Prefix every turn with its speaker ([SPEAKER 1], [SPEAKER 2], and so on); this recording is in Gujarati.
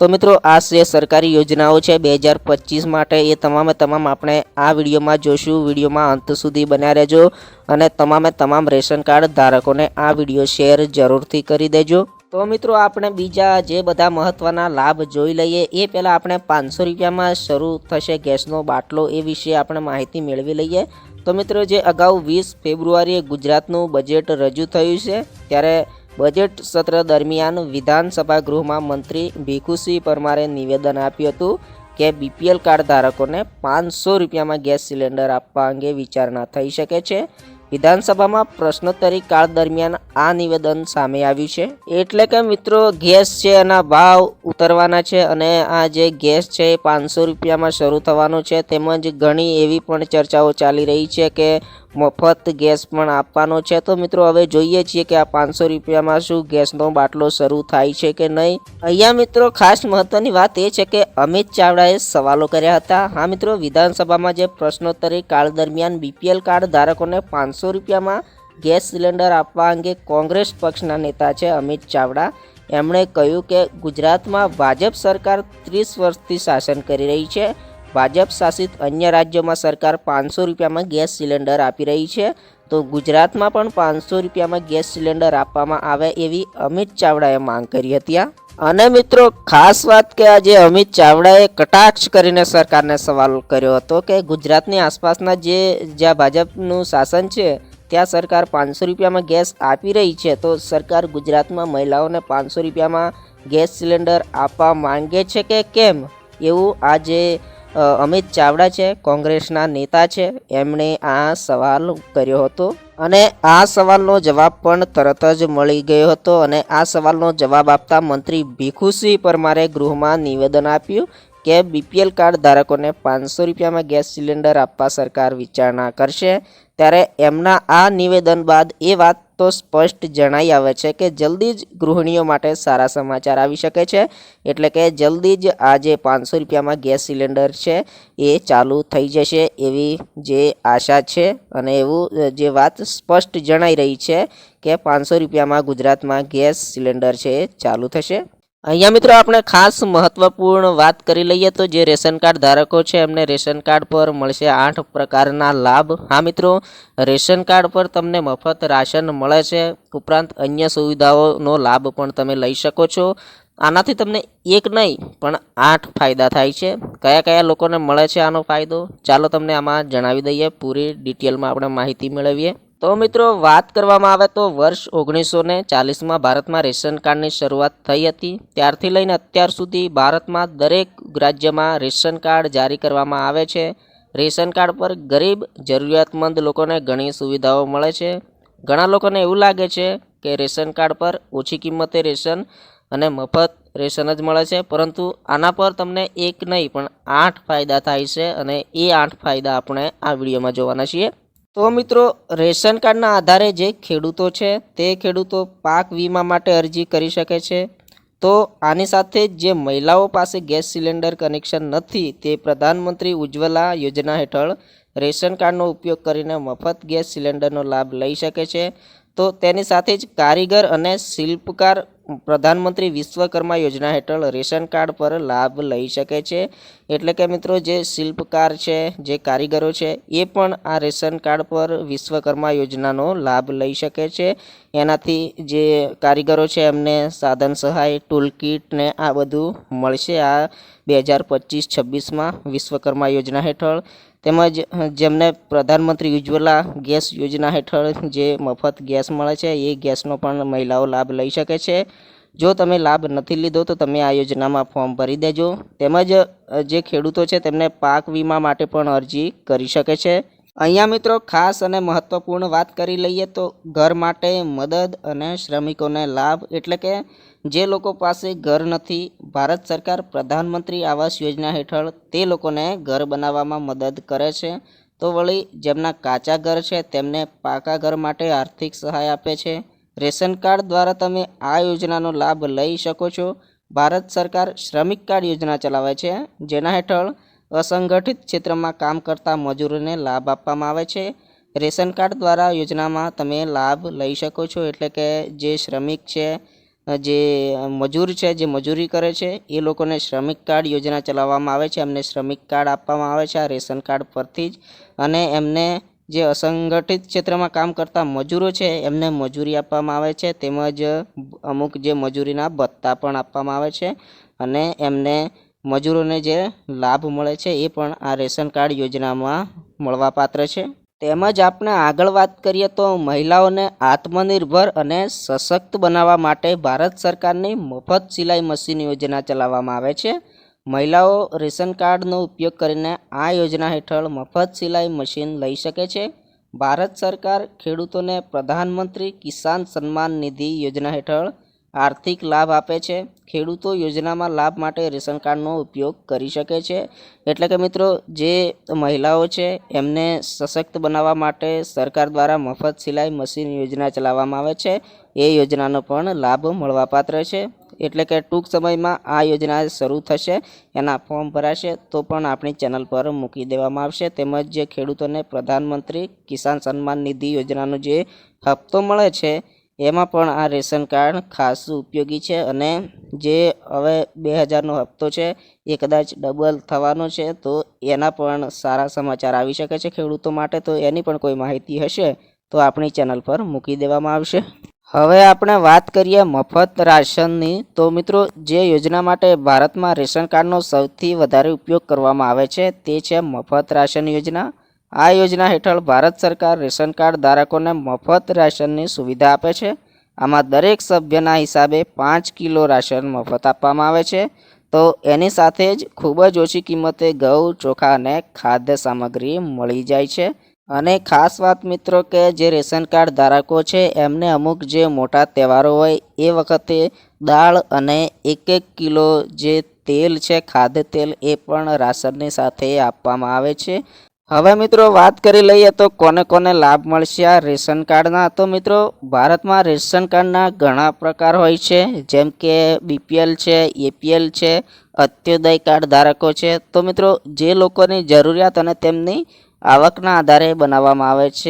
[SPEAKER 1] તો મિત્રો, આ જે સરકારી યોજનાઓ છે બે હજાર પચીસ માટે, એ તમામે તમામ આપણે આ વિડીયોમાં જોશું વિડીયોમાં અંત સુધી બન્યા રહેજો અને તમામે તમામ રેશન કાર્ડ ધારકોને આ વીડિયો શેર જરૂરથી કરી દેજો. તો મિત્રો, આપણે બીજા જે બધા મહત્ત્વના લાભ જોઈ લઈએ, એ પહેલાં આપણે પાંચસો રૂપિયામાં શરૂ થશે ગેસનો બાટલો એ વિશે આપણે માહિતી મેળવી લઈએ. તો મિત્રો, જે અગાઉ વીસ ફેબ્રુઆરીએ ગુજરાતનું બજેટ રજૂ થયું છે, ત્યારે બજેટ સત્ર દરમિયાન વિધાનસભા ગૃહમાં મંત્રી ભીખુસિંહ પરમારે નિવેદન આપ્યું હતું કે બીપીએલ કાર્ડ ધારકોને પાંચસો રૂપિયામાં ગેસ સિલિન્ડર આપવા અંગે વિચારણા થઈ શકે છે. વિધાનસભામાં પ્રશ્નોત્તરી કાળ દરમિયાન આ નિવેદન સામે આવ્યું છે. એટલે કે મિત્રો, ગેસ છે એના ભાવ ઉતરવાના છે અને આ જે ગેસ છે એ પાંચસો રૂપિયામાં શરૂ થવાનો છે. તેમજ ઘણી એવી પણ ચર્ચાઓ ચાલી રહી છે કે મફત ગેસ પણ આપવાનો છે. તો મિત્રો, હવે જોઈએ છીએ કે આ પાંચસો રૂપિયામાં શું ગેસનો બાટલો શરૂ થાય છે કે નહીં. અહીંયા મિત્રો, ખાસ મહત્વની વાત એ છે કે અમિત ચાવડાએ સવાલો કર્યા હતા. હા મિત્રો, વિધાનસભામાં જે પ્રશ્નોત્તરી કાળ દરમિયાન બીપીએલ કાર્ડ ધારકોને પાંચસો રૂપિયામાં ગેસ સિલિન્ડર આપવા અંગે કોંગ્રેસ પક્ષના નેતા છે અમિત ચાવડા. એમણે કહ્યું કે ગુજરાતમાં ભાજપ સરકાર ત્રીસ વર્ષથી શાસન કરી રહી છે. ભાજપ શાસિત અન્ય રાજ્યોમાં સરકાર પાંચસો રૂપિયામાં ગેસ સિલિન્ડર આપી રહી છે. તો ગુજરાતમાં પણ પાંચસો રૂપિયામાં ગેસ સિલિન્ડર આપવામાં આવે એવી અમિત ચાવડાએ માંગ કરી હતી અને મિત્રો, ખાસ વાત કે આજે અમિત ચાવડાએ કટાક્ષ કરીને સરકારને સવાલ કર્યો હતો કે ગુજરાતની આસપાસના જે, જ્યાં ભાજપનું શાસન છે, ત્યાં સરકાર પાંચસો રૂપિયામાં ગેસ આપી રહી છે. તો સરકાર ગુજરાતમાં મહિલાઓને પાંચસો રૂપિયામાં ગેસ સિલિન્ડર આપવા માંગે છે કે કેમ? એવું આજે અમિત ચાવડા છે, કોંગ્રેસના નેતા છે. એમણે આ સવાલ કર્યો હતો અને આ સવાલનો જવાબ પણ તરત જ મળી ગયો હતો અને આ સવાલનો જવાબ આપતા મંત્રી ભીખુસિંહ પરમારે ગૃહમાં નિવેદન આપ્યું કે બીપીએલ કાર્ડ ધારકોને પાંચસો રૂપિયામાં ગેસ સિલિન્ડર આપવા સરકાર વિચારણા કરશે. ત્યારે એમના આ નિવેદન બાદ એ વાત તો સ્પષ્ટ જણાઈ આવે છે કે જલ્દી જ ગૃહિણીઓ માટે સારા સમાચાર આવી શકે છે. એટલે કે જલ્દી જ આ જે પાંચસો રૂપિયામાં ગેસ સિલિન્ડર છે એ ચાલુ થઈ જશે એવી જે આશા છે. અને એવું જે વાત સ્પષ્ટ જણાઈ રહી છે કે પાંચસો રૂપિયામાં ગુજરાતમાં ગેસ સિલિન્ડર છે એ ચાલુ થશે. અહીંયા મિત્રો આપણે ખાસ મહત્વપૂર્ણ વાત કરી લઈએ તો જે રેશન કાર્ડ ધારકો છે, એમને રેશન કાર્ડ પર મળશે આઠ પ્રકારના લાભ. હા મિત્રો, રેશન કાર્ડ પર તમને મફત રાશન મળે છે. ઉપરાંત અન્ય સુવિધાઓનો લાભ પણ તમે લઈ શકો છો. આનાથી તમને એક નહીં, પણ આઠ ફાયદા થાય છે. કયા કયા લોકોને મળે છે આનો ફાયદો? ચાલો તમને આમાં જણાવી દઈએ. પૂરી ડિટેલમાં આપણે માહિતી મેળવીએ. તો મિત્રો, વાત કરવામાં આવે તો વર્ષ ઓગણીસો ને ચાલીસમાં ભારતમાં રેશન કાર્ડની શરૂઆત થઈ હતી. ત્યારથી લઈને અત્યાર સુધી ભારતમાં દરેક રાજ્યમાં રેશન કાર્ડ જારી કરવામાં આવે છે. રેશન કાર્ડ પર ગરીબ, જરૂરિયાતમંદ લોકોને ઘણી સુવિધાઓ મળે છે. ઘણા લોકોને એવું લાગે છે કે રેશન કાર્ડ પર ઓછી કિંમતે રેશન અને મફત રેશન જ મળે છે. પરંતુ આના પર તમને એક નહીં, પણ આઠ ફાયદા થાય છે અને એ આઠ ફાયદા આપણે આ વિડીયોમાં જોવાના છીએ. તો મિત્રો, રેશન કાર્ડના આધારે જે ખેડૂતો છે, તે ખેડૂતો પાક વીમા માટે અરજી કરી શકે છે. તો આની સાથે જ મહિલાઓ પાસે ગેસ સિલિન્ડર કનેક્શન નથી, તે પ્રધાનમંત્રી ઉજ્જવલા યોજના હેઠળ રેશન કાર્ડનો ઉપયોગ કરીને મફત ગેસ સિલિન્ડરનો લાભ લઈ શકે છે. તો તેની સાથે જ કારીગર અને શિલ્પકાર પ્રધાનમંત્રી વિશ્વકર્મા યોજના હેઠળ રેશન કાર્ડ પર લાભ લઈ શકે છે. એટલે કે મિત્રો, જે શિલ્પકાર છે, જે કારીગરો છે, એ પણ આ રેશન કાર્ડ પર વિશ્વકર્મા યોજનાનો લાભ લઈ શકે છે. એનાથી જે કારીગરો છે, એમને સાધન સહાય ટૂલ ને આ બધું મળશે આ બે હજાર પચીસ છવ્વીસમાં વિશ્વકર્મા યોજના હેઠળ. તેમજ જેમને પ્રધાનમંત્રી ઉજ્જવલા ગેસ યોજના હેઠળ જે મફત ગેસ મળે છે, એ ગેસનો પણ મહિલાઓ લાભ લઈ શકે છે. જો તમે લાભ નથી લીધો, તો તમે આ યોજનામાં ફોર્મ ભરી દેજો. તેમજ જે ખેડૂતો છે, તેમને પાક વીમા માટે પણ અરજી કરી શકે છે. અહીંયા મિત્રો ખાસ અને મહત્ત્વપૂર્ણ વાત કરી લઈએ તો ઘર માટે મદદ અને શ્રમિકોને લાભ એટલે કે જે લોકો પાસે ઘર નથી, ભારત સરકાર પ્રધાનમંત્રી આવાસ યોજના હેઠળ તે લોકોને ઘર બનાવવામાં મદદ કરે છે. તો વળી જેમના કાચા ઘર છે તેમને પાકા ઘર માટે આર્થિક સહાય આપે છે. રેશન કાર્ડ દ્વારા તમે આ યોજનાનો લાભ લઈ શકો છો. ભારત સરકાર શ્રમિક કાર્ડ યોજના ચલાવે છે. જેના હેઠળ અસંગઠિત ક્ષેત્રમાં કામ કરતા મજૂરોને લાભ આપવામાં આવે છે. રેશન કાર્ડ દ્વારા યોજનામાં તમે લાભ લઈ શકો છો. એટલે કે જે શ્રમિક છે, જે મજૂર છે, જે મજૂરી કરે છે, એ લોકોને શ્રમિક કાર્ડ યોજના ચલાવવામાં આવે છે. એમને શ્રમિક કાર્ડ આપવામાં આવે છે આ રેશન કાર્ડ પરથી જ. અને એમને જે અસંગઠિત ક્ષેત્રમાં કામ કરતા મજૂરો છે, એમને મજૂરી આપવામાં આવે છે. તેમજ અમુક જે મજૂરીના ભત્તા પણ આપવામાં આવે છે. અને એમને મજૂરોને જે લાભ મળે છે એ પણ આ રેશન કાર્ડ યોજનામાં મળવાપાત્ર છે. તેમજ આપણે આગળ વાત કરીએ તો મહિલાઓને આત્મનિર્ભર અને સશક્ત બનાવવા માટે ભારત સરકારની મફત સિલાઈ મશીન યોજના ચલાવવામાં આવે છે. મહિલાઓ રેશન કાર્ડનો ઉપયોગ કરીને આ યોજના હેઠળ મફત સિલાઈ મશીન લઈ શકે છે. ભારત સરકાર ખેડૂતોને પ્રધાનમંત્રી કિસાન સન્માન નિધિ યોજના હેઠળ આર્થિક લાભ આપે છે. ખેડૂતો યોજનામાં લાભ માટે રેશન કાર્ડનો ઉપયોગ કરી શકે છે. એટલે કે મિત્રો, જે મહિલાઓ છે, એમને સશક્ત બનાવવા માટે સરકાર દ્વારા મફત સિલાઈ મશીન યોજના ચલાવવામાં આવે છે. એ યોજનાનો પણ લાભ મળવાપાત્ર છે. એટલે કે ટૂંક સમયમાં આ યોજના શરૂ થશે, એના ફોર્મ ભરાશે, તો પણ આપણી ચેનલ પર મૂકી દેવામાં આવશે. તેમજ જે ખેડૂતોને પ્રધાનમંત્રી કિસાન સન્માન નિધિ યોજનાનો જે હપ્તો મળે છે એમાં પણ આ રેશન કાર્ડ ખાસ ઉપયોગી છે અને જે હવે બે હજારનો હપ્તો છે, એ કદાચ ડબલ થવાનો છે, તો એના પણ સારા સમાચાર આવી શકે છે ખેડૂતો માટે, તો એની પણ કોઈ માહિતી હશે તો આપણી ચેનલ પર મૂકી દેવામાં આવશે. હવે આપણે વાત કરીએ મફત રાશનની, તો મિત્રો જે યોજના માટે ભારતમાં રેશન કાર્ડનો સૌથી વધારે ઉપયોગ કરવામાં આવે છે, તે છે મફત રાશન યોજના. આ યોજના હેઠળ ભારત સરકાર રેશન કાર્ડ ધારકોને મફત રાશનની સુવિધા આપે છે. આમાં દરેક સભ્યના હિસાબે પાંચ કિલો રાશન મફત આપવામાં આવે છે. તો એની સાથે જ ખૂબ જ ઓછી કિંમતે ઘઉં, ચોખા અને ખાદ્ય સામગ્રી મળી જાય છે. અને ખાસ વાત મિત્રો કે જે રેશન કાર્ડ ધારકો છે, એમને અમુક જે મોટા તહેવારો હોય, એ વખતે દાળ અને એક એક કિલો જે તેલ છે, ખાદ્ય તેલ, એ પણ રાશનની સાથે આપવામાં આવે છે. હવે મિત્રો વાત કરી લઈએ તો કોને કોને લાભ મળશે આ રેશન કાર્ડના? તો મિત્રો ભારતમાં રેશન કાર્ડના ઘણા પ્રકાર હોય છે. જેમ કે બીપીએલ છે, એપીએલ છે, અત્યોદય કાર્ડ ધારકો છે. તો મિત્રો જે લોકોની જરૂરિયાત અને તેમની આવકના આધારે બનાવવામાં આવે છે.